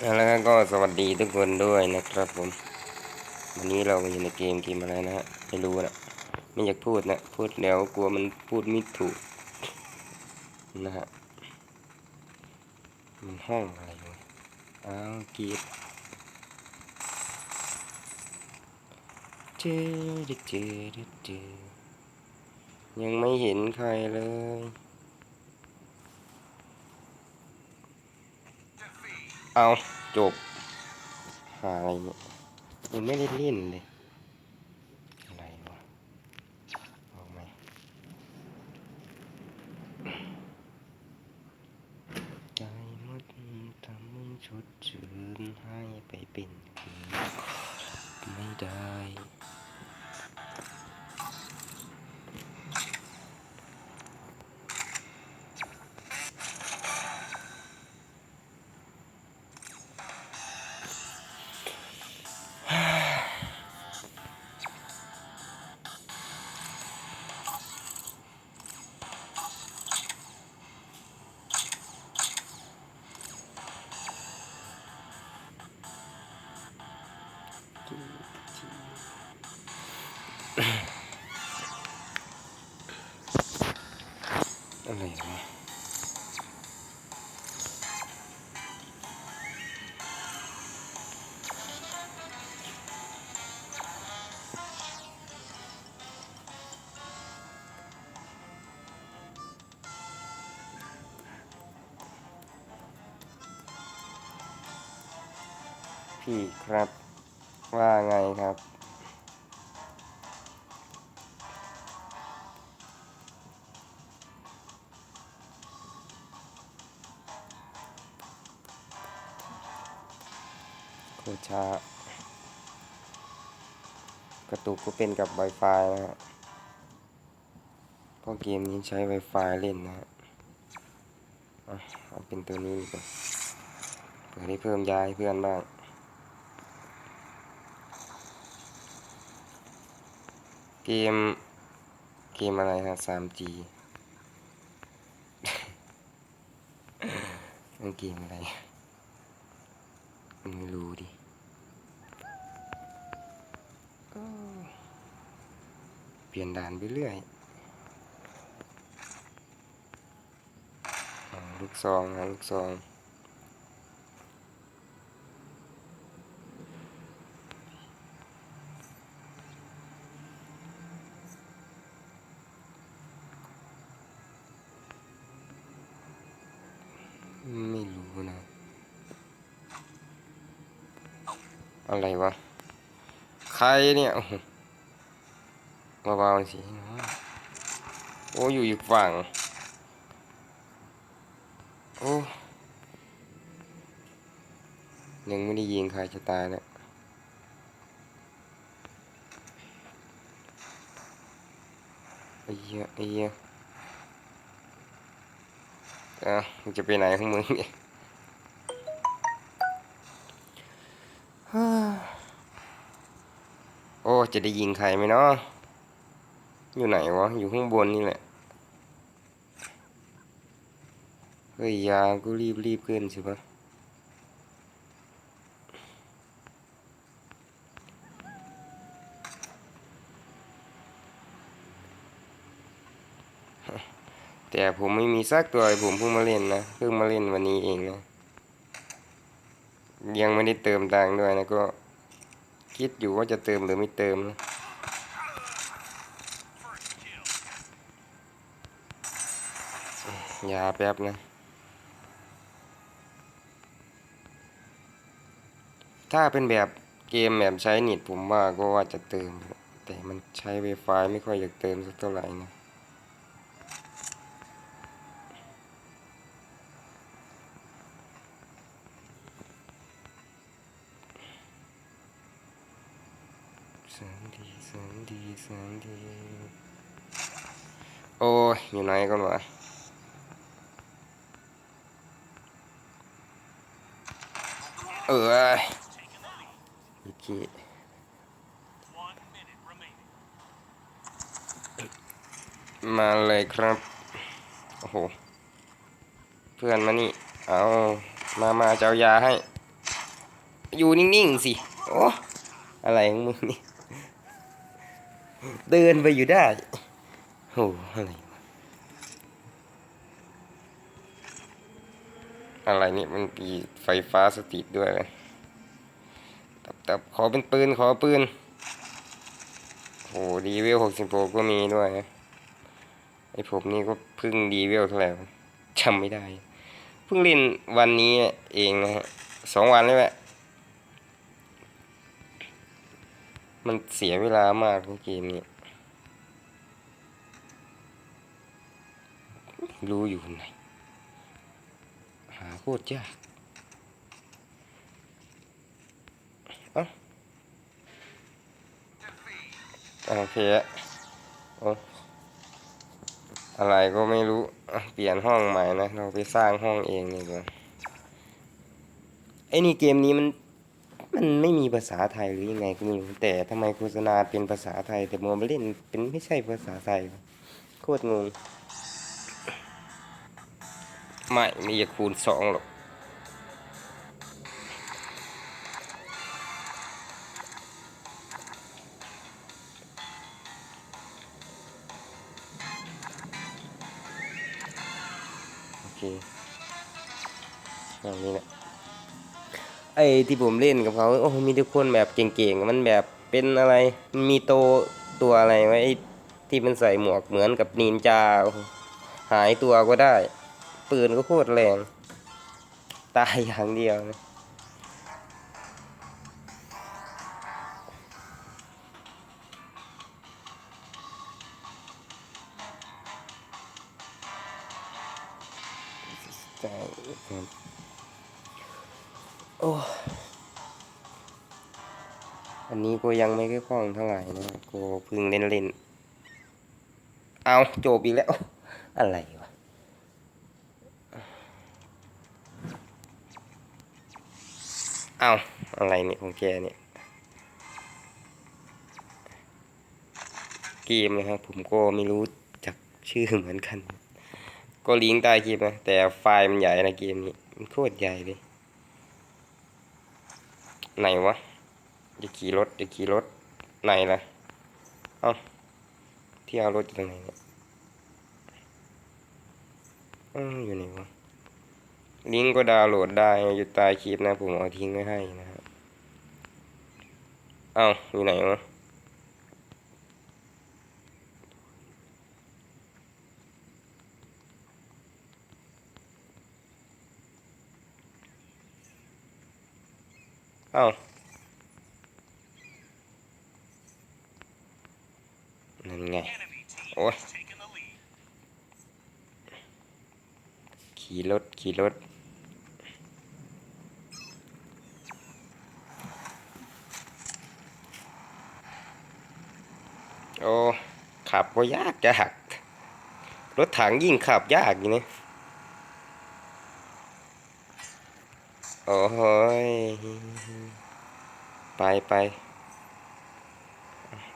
แล้วก็สวัสดีทุกคนด้วยนะครับผม วันนี้เราอยู่ในเกมเกมอะไรนะฮะไม่รู้นะไม่อยากพูดนะ พูดแล้วกลัวมันพูดไม่ถูกนะฮะมันห้องอะไรวะอ้าวกีดเจอเจอเจอยังไม่เห็นใครเลย เอาจบหาอะไรเนี่ยยังไม่ได้เล่นเลย พี่ครับ ว่าไงครับ โคชากระตุกก็เป็นกับ Wi-Fi นะฮะเพราะเกมนี้ใช้ Wi-Fi เล่นนะฮะเอาเป็นตัวนี้ดีกว่าเผื่อได้เพิ่มยาให้เพื่อนบ้าง เกม เกมอะไรฮะ 3G มันเกมอะไรมันไม่รู้ดิเปลี่ยนด่านไปเรื่อยลูกซองนะลูกซอง อะไรวะ ใครเนี่ยเบาๆสิโอ้อยู่อีกฝั่ง โอ้ยังไม่ได้ยิงใครจะตายเนี่ยไอ้เหี้ยไอ้เหี้ยอะมึงจะไปไหนของมึงเนี่ย จะได้ยิงใครไหมเนาะอยู่ไหนวะ อยู่ข้างบนนี่แหละ เฮ้ยยาก็รีบรีบขึ้นสิปะแต่ผมไม่มีสักตัวผมเพิ่งมาเล่นนะเพิ่งมาเล่นวันนี้เองนะยังไม่ได้เติมตังค์ด้วยนะก็ คิดอยู่ว่าจะเติมหรือไม่เติมนะยาแป๊บนะ ถ้าเป็นแบบเกมแบบใช้เน็ตผมว่าก็ว่าจะเติม แต่มันใช้ Wi-Fi ไม่ค่อยอยากเติมสักเท่าไหร่นะ แสนดีแสนดีแสนดี โอ้ยอยู่ไหนกันวะเอออีกทีมาเลยครับ โอ้โห เพื่อนมานี่ เอา มามาเจะเอายาให้ อยู่นิ่ง ๆ สิ โอ้ อะไรของมึงนี่ เดินไปอยู่ได้โอ้อะไรอะไรนี่มันมีไฟฟ้าสถิตด้วยเลยตับตับขอเป็นปืนขอปืนโอ้ดีเวลหกสิบหกก็มีด้วยไอผมนี่ก็เพิ่งดีเวลเท่าไหร่จำไม่ได้ เพิ่งเล่นวันนี้เองนะฮะสองวันแล้วแหละ มันเสียเวลามากในเกมนี้ รู้อยู่ไหน หาโคตรยากเอ้าโอเคอะโอ้อะไรก็ไม่รู้ เปลี่ยนห้องใหม่นะ เราไปสร้างห้องเองดีกว่าไอ้นี่เกมนี้มัน มันไม่มีภาษาไทยหรือยังไงก็ไม่รู้แต่ทำไมโฆษณาเป็นภาษาไทย แต่มอมาเล่นเป็นไม่ใช่ภาษาไทย โคตรงงไม่ไม่อยากคูณสองหรอกโอเคอย่างนี้แหละ ไอ้ที่ผมเล่นกับเขาโอ้มีทุกคนแบบเก่งๆ มันแบบเป็นอะไรมีโตตัวอะไรไว้ที่มันใส่หมวกเหมือนกับนินจาหหายตัวก็ได้ ปืนก็โคตรแรง ตายอย่างเดียวนะ เอาจบอีกแล้ว อะไรวะเอาอะไรเนี่ยของแกเนี่ย เกมนะครับผมก็ไม่รู้จักชื่อเหมือนกัน ก็ลิงก์ใต้คลิปนะ แต่ไฟล์มันใหญ่นะเกมนี้ มันโคตรใหญ่เลย ไหนวะ จะขี่รถ จะขี่รถ ไหนล่ะ เอ้าที่เอารถอยู่ตรงไหนเนี่ย อืมอยู่ไหนวะลิงก์ก็ดาวน์โหลดได้อยู่ใต้คลิปนะ ผมเอาทิ้งไว้ให้นะครับเอ้าอยู่ไหนวะเอ้านั่นไง โอ้ย ขี่รถ ขี่รถ โอ้ขับก็ยากยากรถถังยิ่งขับยากอยู่นี่โอ้ยไปไป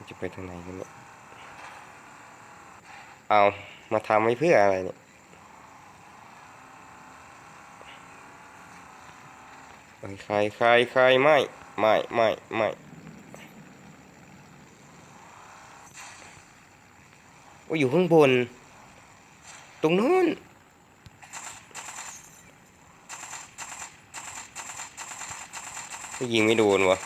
จะไปทางไหนกันเนี่ยเอามาทำไว้เพื่ออะไรเนี่ย ใครใครใครไม่ไม่ไม่ไม่โอ้อยู่ข้างบน ตรงนู้นยิงไม่โดนวะ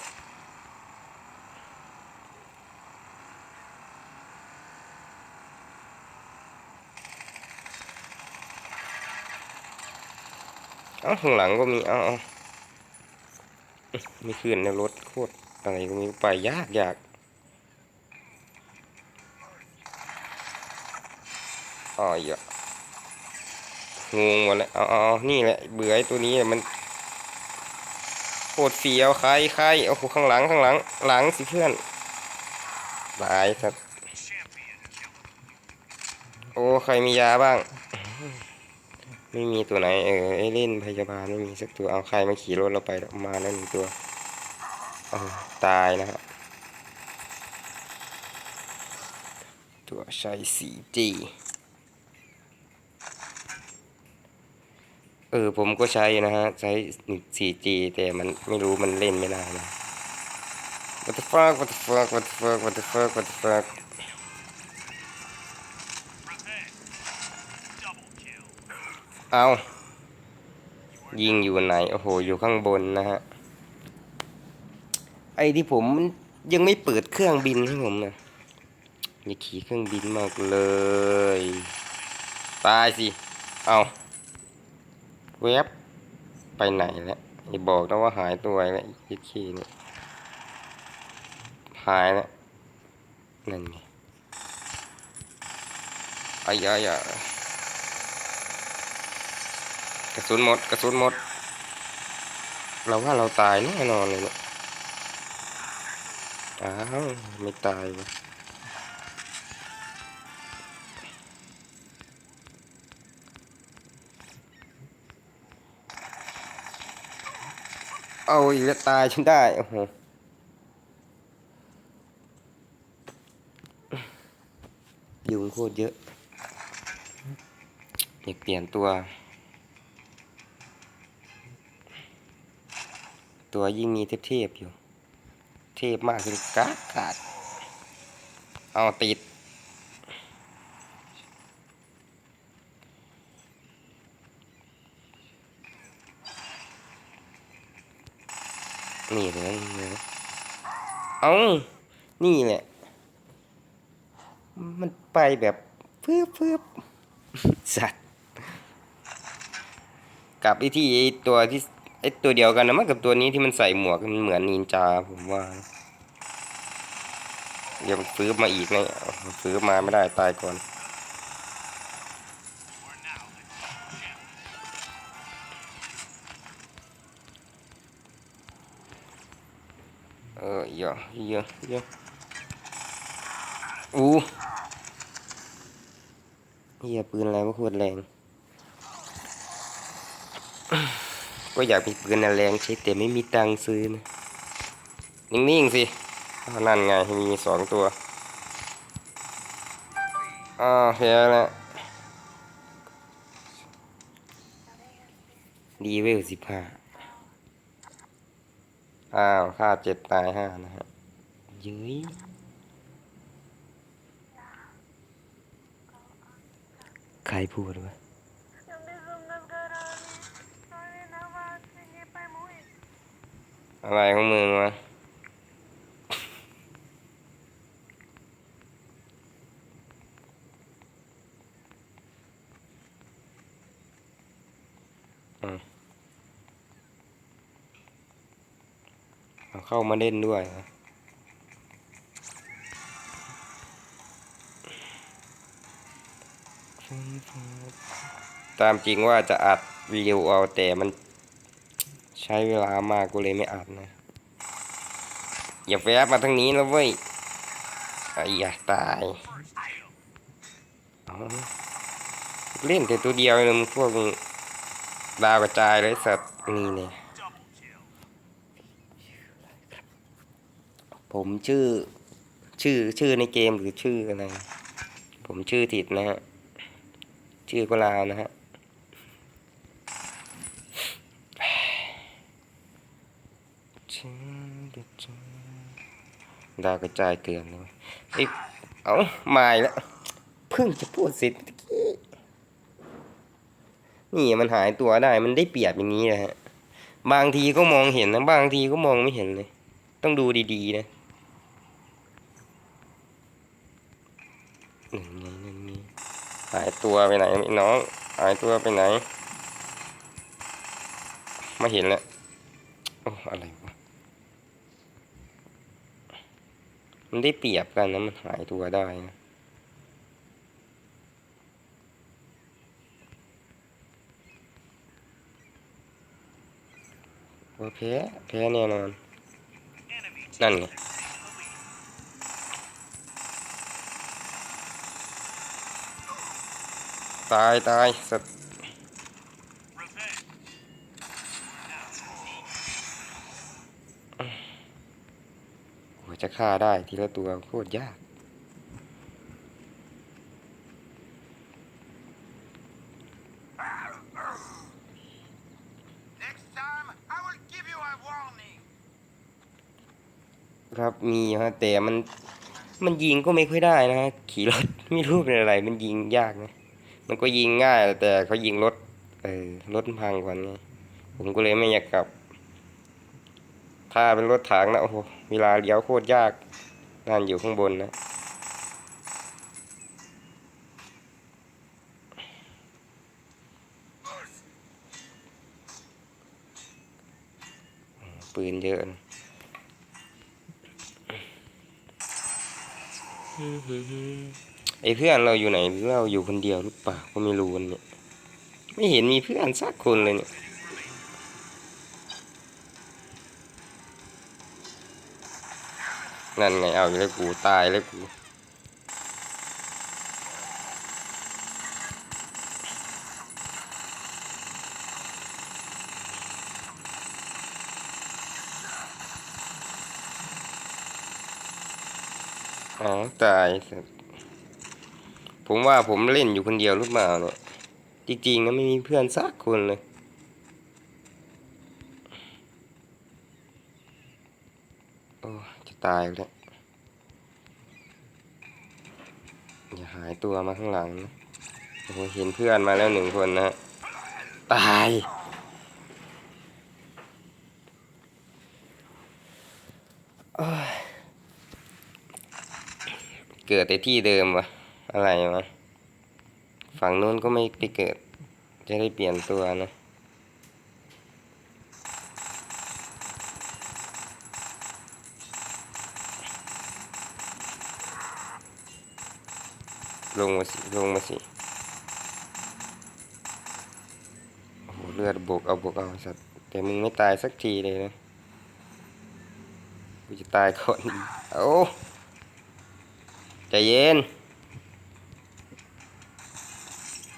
เอ้าข้างหลังก็มีเอ้าเอา ไม่ขึ้นในรถโคตรอะไรก็มีไปยากยากอ๋อเยอะงงหมดแล้วเอาเอนี่แหละ เบื่อไอตัวนี้มันโคตรเฟี้ยวใครใครโอ้โหข้างหลังข้างหลัง หลังสิเพื่อนตายครับ โอ้ ใครมียาบ้าง ไม่มีตัวไหนเออไอเล่นพยาบาลไม่มีสักตัวเอาใครมาขี่รถเราไปมาแล้วหนึ่งตัวออตายนะครับ ตัวใช้สีจีเอออผมก็ใช้นะฮะ ใช้ 4G แต่มันไม่รู้มันเล่นไม่ได้นะ What the fuck What the fuck What the fuck What the fuck What the fuck เอายิงอยู่ไหน โอ้โห อยู่ข้างบนนะฮะ ไอ้ที่ผมยังไม่เปิดเครื่องบินให้ผมนะอย่าขี่เครื่องบินมากเลย ตายสิ เอาเว็บไปไหนแล้วอย่าบอกนะว่าหายตัวแล้วยิดขี้เนี่ยหายแล้วนั่นไงอายอาย กระสุนหมดกระสุนหมด เราว่าเราตายแน่นอนเลยเนี่ยอ้าวไม่ตายวะเอาอีกแล้วตายฉันได้ โอ้โหยุงโคตรเยอะ อยากเปลี่ยนตัว ตัวยิ่งมีเทพๆอยู่ เทพมากเลยกาดกาดเอาติด นี่เลยนะเอานี่แหละ มันไปแบบเพื่อเพื่อสัตว์ กับไอที่ตัวที่ อ้ตัวเดียวกันนะมันกับตัวนี้ที่มันใส่หมวกมันเหมือนนินจาผมว่าเดี๋ยวฟื้นมาอีกนะฟื้นมาไม่ได้ตายก่อนเออเยอะเยอะเยอะอู้เฮียปืนอะไรวะโคตรแรง ก็อยากมีปืนแรงใช้แต่ไม่มีตังค์ซื้อนะ นิ่งๆสินั่นไงมีสองตัวอ้าวแพ้แล้วดีเวลสิบห้าอ้าวค่าเจ็ดตายห้านะฮะเย้ยใครพูดวะ อะไรของมึงวะอืมเอาเข้ามาเล่นด้วยตามจริงว่าจะอัดวิดีโอเอาแต่มัน ใช้เวลามากกูเลยไม่อัดนะ อย่าแวบมาทางนี้แล้วเว้ยไอ้ยาตายเล่นแต่ตัวเดียวเลยมึงพวกดาวกระจายเลยสัตว์นี่เนี่ยผมชื่อ ชื่อชื่อในเกมหรือชื่ออะไร ผมชื่อถิดนะฮะ ชื่อก็ลาวนะฮะ ดาวกระจายเกลือนเลยไอ้ยเอามาแล้วเพิ่งจะพูดเสร็จเมื่อกี้นี่มันหายตัวได้มันได้เปรียบอย่างนี้นะฮะ บางทีก็มองเห็นนะบางทีก็มองไม่เห็นเลย ต้องดูดีๆนะนั่นไงนั่นไงหายตัวไปไหนไน้องหายตัวไปไหน ไม่เห็นแล้วโอ้อะไรวะ มันได้เปรียบกันนะมันหายตัวได้นะโอแพ้แพ้แน่นอน นั่นไงตายตายสัตว์ จะฆ่าได้ทีละตัวโคตรยาก ครับมีฮะแต่มันมันยิงก็ไม่ค่อยได้นะขี่รถไม่รู้เป็นอะไร มันยิงยากนะมันก็ยิงง่าย แต่เขายิงรถเออรถพังกว่านี้ผมก็เลยไม่อยากกลับ ถ้าเป็นรถถังนะโอ้โหเวลาเลี้ยวโคตรยากนั่นอยู่ข้างบนนะปืนเยอะนะไอ้เพื่อนเราอยู่ไหนเราอยู่คนเดียวหรือเปล่าก็ไม่รู้วันเนี่ย ไม่เห็นมีเพื่อนสักคนเลยเนี่ย นั่นไงเอาอยู่แล้วกูตายแล้วกูอ๋อตาย ผมว่าผมเล่นอยู่คนเดียวหรือเปล่าเนี่ย จริงๆนะไม่มีเพื่อนสักคนเลย โอ้จะ ตายแล้วอย่าหายตัวมาข้างหลังนะโอ้โหเห็นเพื่อนมาแล้วหนึ่งคนนะ ตายโอ้ยเกิดแต่ที่เดิมวะ อะไรวะ ฝั่งนู้นก็ไม่ไปเกิด จะได้เปลี่ยนตัวนะ งมาสิลงมาสิโอ้โหเลือดบกเอาบกเอาสัตว์แต่มึงไม่ตายสักทีเลยนะกูจะตายก่อนเอาใจเย็น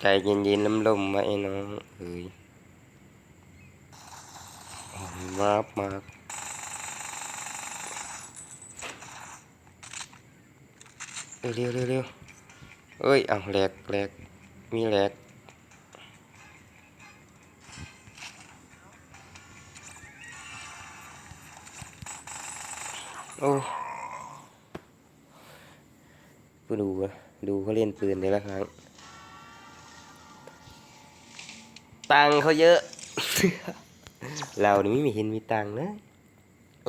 ใจเย็นเย็นลำลมๆไว้ไอ้น้องเอ้ยโอ้ยมาบมากเร็วเร็วเร็ว เอ้ยเอาแหลกแหลกมีแหลกโอ้กูดูดูเขาเล่นปืนแต่ละครั้ง ตังเขาเยอะ เรานี่ไม่มีเห็นมีตังนะ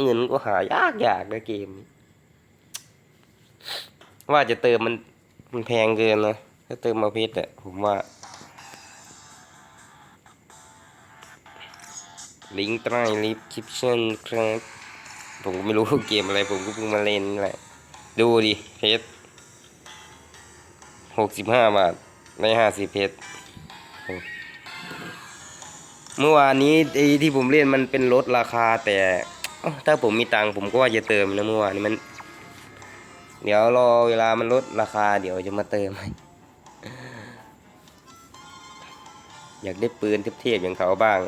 เงินก็หายากยากนะเกม ว่าจะเติมมัน มันแพงเกินนะถ้าเติมมาเพชรอะผมว่า ลิงก์ใต้ลิฟคลิปชั่นครับผมก็ไม่รู้เกมอะไร ผมก็เพิ่งมาเล่นนี่แหละ ดูดิเพชรหกสิบห้าบาทได้ห้าสิบเพชรเมื่อวานนี้ไอ้ที่ผมเล่นมันเป็นลดราคาแต่ถ้าผมมีตังค์ผมก็ว่าจะเติมนะเมื่อวานนี้มัน เดี๋ยวรอเวลามันลดราคาเดี๋ยวจะมาเติมให้อยากได้ปืนเทพๆอย่างเขาบ้าง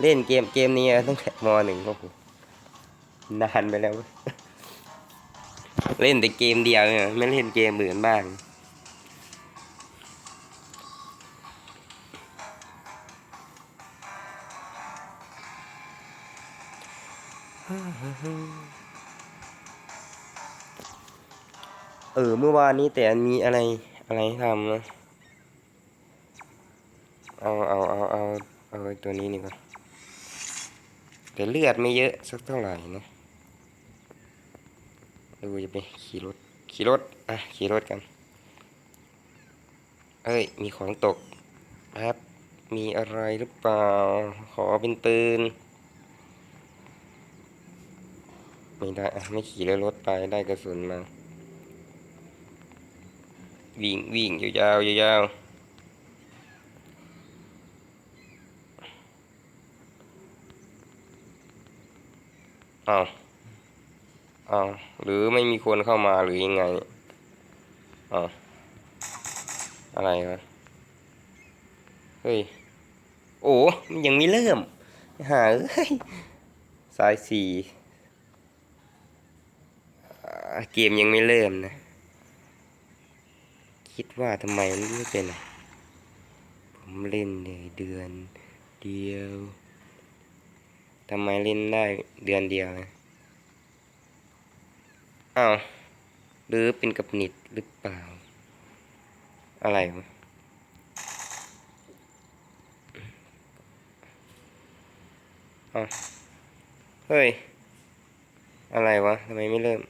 เล่นเกมเกมนี้ตั้งแต่มหนึ่งโอ้โหนานไปแล้ว เล่นแต่เกมเดียวเนี่ยไม่เล่นเกมอื่นบ้าง เออ เมื่อวานนี้แต่มีอะไรอะไรทำนะเอาเอาเอาเอาเอาตัวนี้นี่ก่อนแต่เลือดไม่เยอะสักเท่าไหร่นะดูจะไปขี่รถขี่รถอะขี่รถกัน เอ้ย มีของตกครับ มีอะไรหรือเปล่า ขอเป็นปืนไม่ได้อะไม่ขี่แล้วรถไปได้กระสุนมา วิ่งวิ่งยาวๆยาวๆอ้าวอ้าหรือไม่มีคนเข้ามาหรือยังไงเอาอะไรวะเฮ้ย โอ้มันยังไม่เริ่ม หาเอ้ยสายสี่เกมยังไม่เริ่มนะ คิดว่าทำไมมันไม่เป็นะผมเล่นในเดือนเดียวทำไมเล่นได้เดือนเดียวนะอ้าวหรือเป็นกับนิดหรือเปล่า อะไรวะอ้าวเฮ้ย อะไรวะทำไมไม่เริ่ม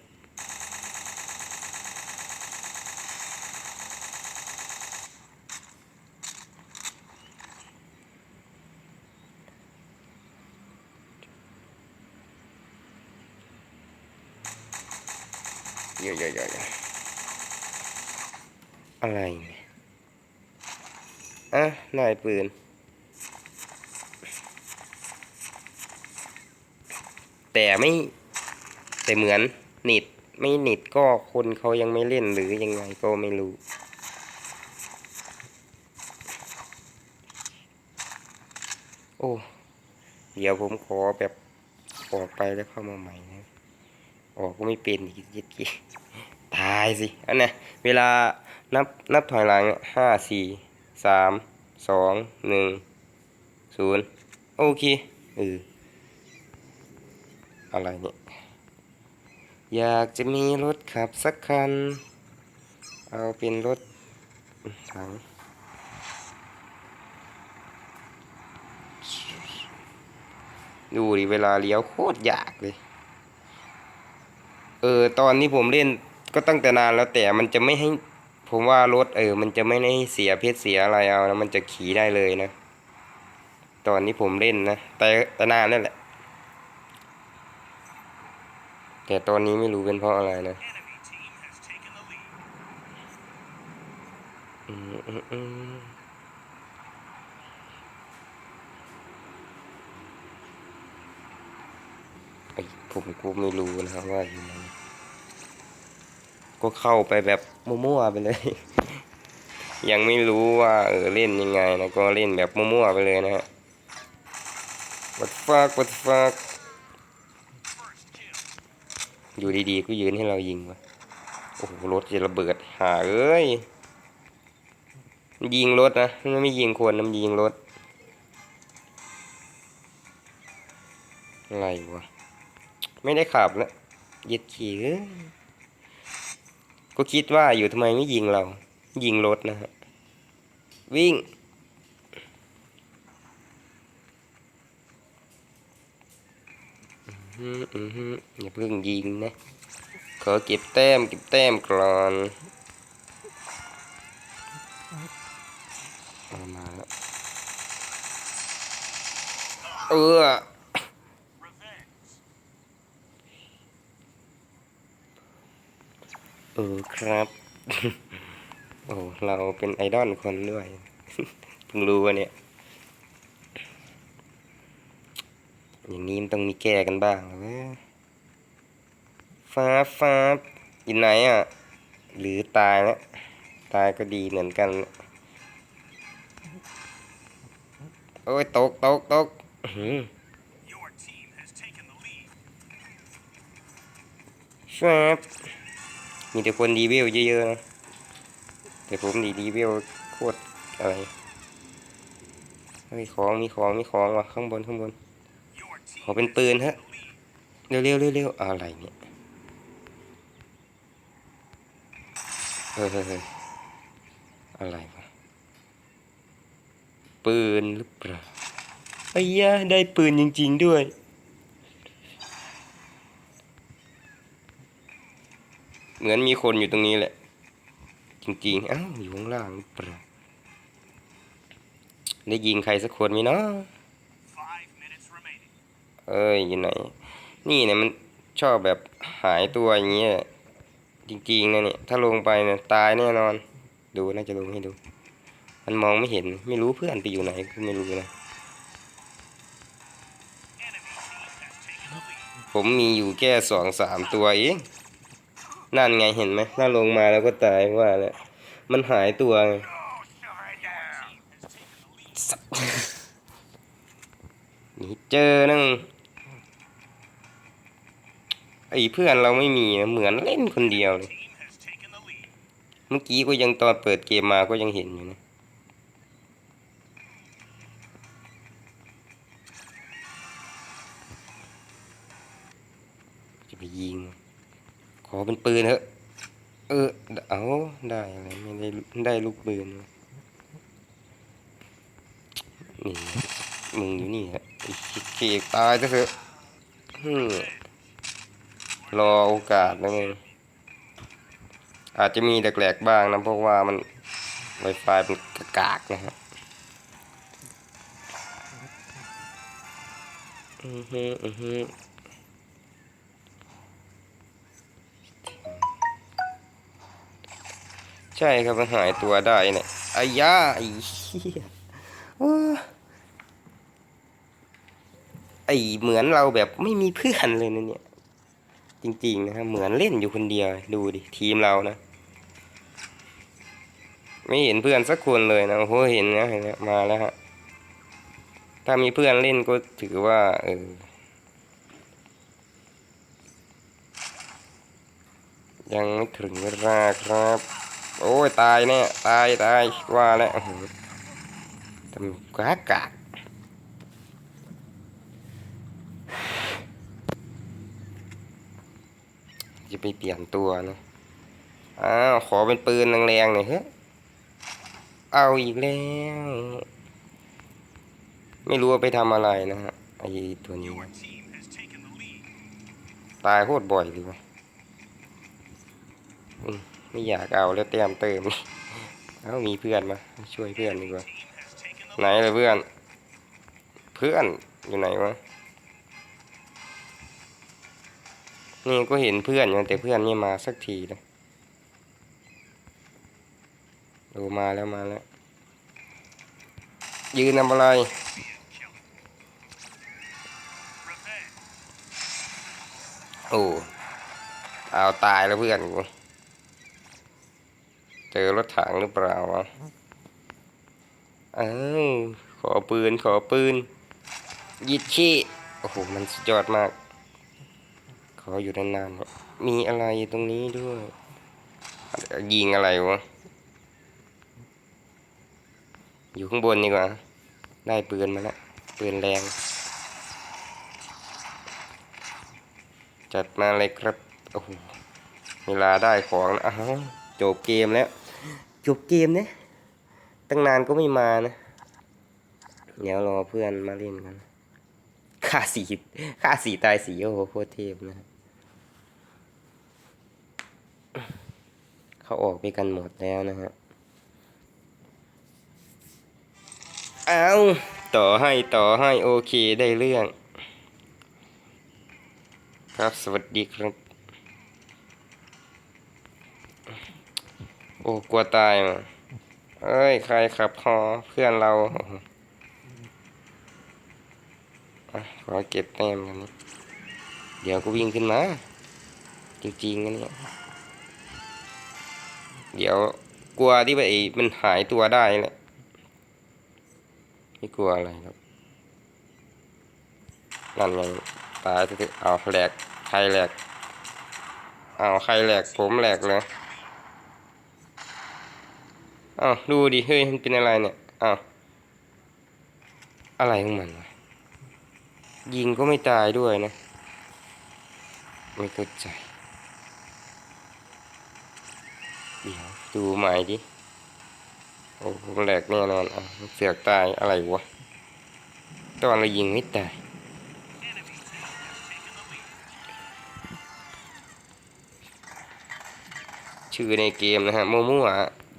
เยอะเยอะเยอะเยอะ อะไรเนี่ยอะนายปืน แต่ไม่แต่เหมือนนิดไม่นิดก็คนเขายังไม่เล่นหรือยังไงก็ไม่รู้ โอ้เดี๋ยวผมขอแบบออกไปแล้วเข้ามาใหม่นะออกก็ไม่เป็นอีกยิดกี้ตายสิอันน่ะเวลา นับนับถอยหลังห้าสี่สามสองหนึ่งศูนย์โอเคเอออะไรเนี่ย อยากจะมีรถขับสักคัน เอาเป็นรถถังดูดิเวลาเลี้ยวโคตรยากเลย เออ ตอนนี้ผมเล่นก็ตั้งแต่นานแล้วแต่มันจะไม่ให้ ผมว่ารถเออ มันจะไม่ได้เสียเพชรเสียอะไรเอานะมันจะขี่ได้เลยนะ ตอนนี้ผมเล่นนะ แต่แต่นานนั่นแหละ แต่ตอนนี้ไม่รู้เป็นเพราะอะไรนะอืมอืมอืมไอ้ผมกูไม่รู้นะครับว่าอยู่ไหน ก็เข้าไปแบบมั่วๆไปเลย ยังไม่รู้ว่าเออเล่นยังไงนะก็เล่นแบบมั่วๆไปเลยนะฮะ what fuck what fuck อยู่ดีๆก็ยืนให้เรายิงวะโอ้โหรถจะระเบิดหาเอ้ยยิงรถนะมันไม่ยิงคนนะมันยิงรถอะไรวะ ไม่ได้ขับแล้วย็ดขี่เอ้ย ก็คิดว่าอยู่ทำไมไม่ยิงเรา ยิงรถนะฮะ วิ่งอืมอืมอย่าเพิ่งยิงนะ ขอเก็บแต้มเก็บแต้มก่อนเอามาแล้วเออ Revenge. เออครับ โอ้ เราเป็นไอดอลคนด้วยเพิ่งรู้ว่าเนี่ย อย่างนี้มันต้องมีแก้กันบ้างแล้วะฟ้าฟ้าอยู่ไหนอะ หรือตายแล้วตายก็ดีเหมือนกัน โอ้ย ตกตกตกอื้อหือ Your team has taken the lead. ครับ มีแต่คนดีวิวเยอะๆนะแต่ผมดีดีวิวโคตรอะไรเฮ้ยของมีของมีของว่ะข้างบนข้างบนขอเป็นปืนฮะเร็วเร็วเร็วเร็วอะไรเนี่ยเฮ้ยเฮ้ยเฮ้ยอะไรวะปืนหรือเปล่าไอ้ยะได้ปืนจริง ๆ ด้วย เหมือนมีคนอยู่ตรงนี้แหละ จริงๆอ้าวอยู่ข้างล่างเปล่าได้ยิงใครสักคนไหมเนาะเอ้ยอยู่ไหน นี่เนี่ยมันชอบแบบหายตัวอย่างเงี้ยจริงๆนะเนี่ยถ้าลงไปเนี่ยตายแน่นอน ดูน่าจะลงให้ดู มันมองไม่เห็นไม่รู้เพื่อนไปอยู่ไหนก็ไม่รู้นะผมมีอยู่แค่สองสามตัวเอง นั่นไงเห็นไหมถ้าลงมาแล้วก็ตายว่าแล้วมันหายตัวไง Team has taken the lead. นี่เจอนั่งไอ้เพื่อนเราไม่มีนะเหมือนเล่นคนเดียวเลย Team has taken the lead. เมื่อกี้ก็ยังตอนเปิดเกมมาก็ยังเห็นอยู่นะ ขอเป็นปืนเถอะเออ เอาได้อะไรไม่ได้ได้ลูกปืนนี่มึงอยู่นี่ฮะไอ้เกกตายซะเถอะรอโอกาสนะมึงอาจจะมีแหลกๆบ้างนะเพราะว่ามันไวไฟมันกากนะฮะอือฮึอือฮึ ใช่ครับมันหายตัวได้เนี่ยอ้ย่าไอ้เหี้ยโอ้ไอเหมือนเราแบบไม่มีเพื่อนเลยนะเนี่ย จริงๆนะครับเหมือนเล่นอยู่คนเดียว ดูดิทีมเรานะ ไม่เห็นเพื่อนสักคนเลยนะโอ้โหเห็นนะเห็นนะมาแล้วฮะถ้ามีเพื่อนเล่นก็ถือว่า เออยังไม่ถึงเวลาครับ โอ้ยตายแน่ตายตายว่าแล้วอื้อหือทำกากากจะไปเปลี่ยนตัวนะอ้าวขอเป็นปืนแรงๆหน่อยเฮ้ยเอาอีกแล้ว ไม่รู้ว่าไปทำอะไรนะฮะไอ้ตัวนี้ Your team has taken the lead. ตายโคตรบ่อยเลยวะอืม ไม่อยากเอาแล้วเตรียมเติมเอามีเพื่อนมา ช่วยเพื่อนดีกว่า ไหนเลยเพื่อน เพื่อนอยู่ไหนวะนี่ก็เห็นเพื่อนอยู่แต่เพื่อนไม่มาสักทีเลยดูมาแล้วมาแล้ว ยืนทำอะไรโอ้เอาตายแล้วเพื่อนกู เจอรถถังหรือเปล่าวะอ้าวขอปืนขอปืน ยิดขี้โอ้โห มันสุดยอดมาก ขออยู่นานๆเนมีอะไรตรงนี้ด้วย ยิงอะไรวะ อยู่ข้างบนดีกว่า ได้ปืนมาแล้วปืนแรง จัดมาเลยครับ โอ้โห เวลาได้ของนะอ้าวจบเกมแล้ว จบเกมเนี่ยตั้งนานก็ไม่มานะ เดี๋ยวรอเพื่อนมาเล่นกันค่าสีค่าสีตายสีโอ้โหโคตรเทพนะเขาออกไปกันหมดแล้วนะฮะเอาต่อให้ต่อให้โอเคได้เรื่อง ครับสวัสดีครับ โอ้กลัวตายมาเอ้ย ใครขับฮอเพื่อนเราอขอเก็บแต้มกันนะเดี๋ยวก็วิ่งขึ้นมา จริงๆนะเนี่ย เดี๋ยวกลัวที่ไอ้มันหายตัวได้แหละไม่กลัวอะไรครับ นั่นไงตายទៅเอาแหลกใครแหลก เอาใครแหลกผมแหลกเลย อาดูดิ เฮ้ย มันเป็นอะไรเนี่ยเอาอะไรของมันวะ ยิงก็ไม่ตายด้วยนะ ไม่เข้าใจ เดี๋ยวดูใหม่ดิ โอ้แหลกแน่นอน อะเสือกตายอะไรวะ ตอนเรายิงไม่ตายชื่อในเกมนะฮะมั่ว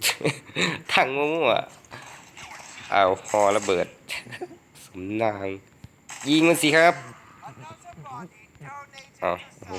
ๆทั้งมั่วๆเอาฮอระเบิด สมนาง ยิงมันสิครับอ้าวโอ้โห